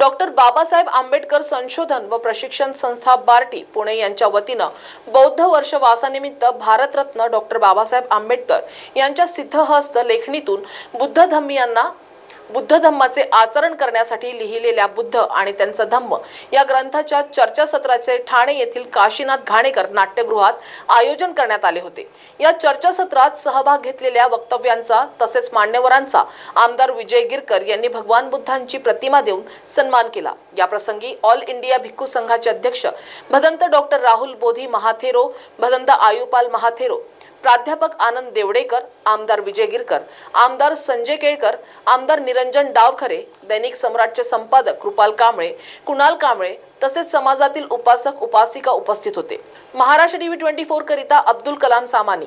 Doctor Babasaheb Ambedkar संशोधन व प्रशिक्षण संस्था बार्टी पुणे यांच्या वतीनं बौद्ध वर्षवासानिमित्त भारतरत्न डॉक्टर बाबासाहेब आंबेडकर यांच्या सिद्धहस्त लेखणीतून बुद्ध धम्मियांना बुद्ध धम्माचे आचरण करण्यासाठी लिहिलेल्या बुद्ध आणि त्यांचा धम्म. या ग्रंथाच्या चर्चासत्राचे ठाणे येथील काशीनाथ घाणेकर नाट्यगृहात आयोजन करण्यात आले होते. या चर्चासत्रात सहभाग घेतलेल्या वक्तव्यांचा तसेच मान्यवरांचा आमदार विजय गिरकर यांनी भगवान बुद्धांची प्रतिमा देऊन सन्मान केला. या प्रसंगी ऑल इंडिया भिक्खू संघाचे अध्यक्ष भदंत डॉक्टर राहुल बोधी महाथेरो भदंत आयुपाल महाथेरो प्राध्यापक आनंद देवडेकर आमदार विजय गिरकर आमदार संजय केळकर आमदार निरंजन डावखरे दैनिक सम्राटचे संपादक कृपाल कांबळे कुणाल कांबळे तसेच समाजातील उपासक उपासिका उपस्थित होते. महाराष्ट्र टीव्ही ट्वेंटी फोर करिता अब्दुल कलाम सामानी.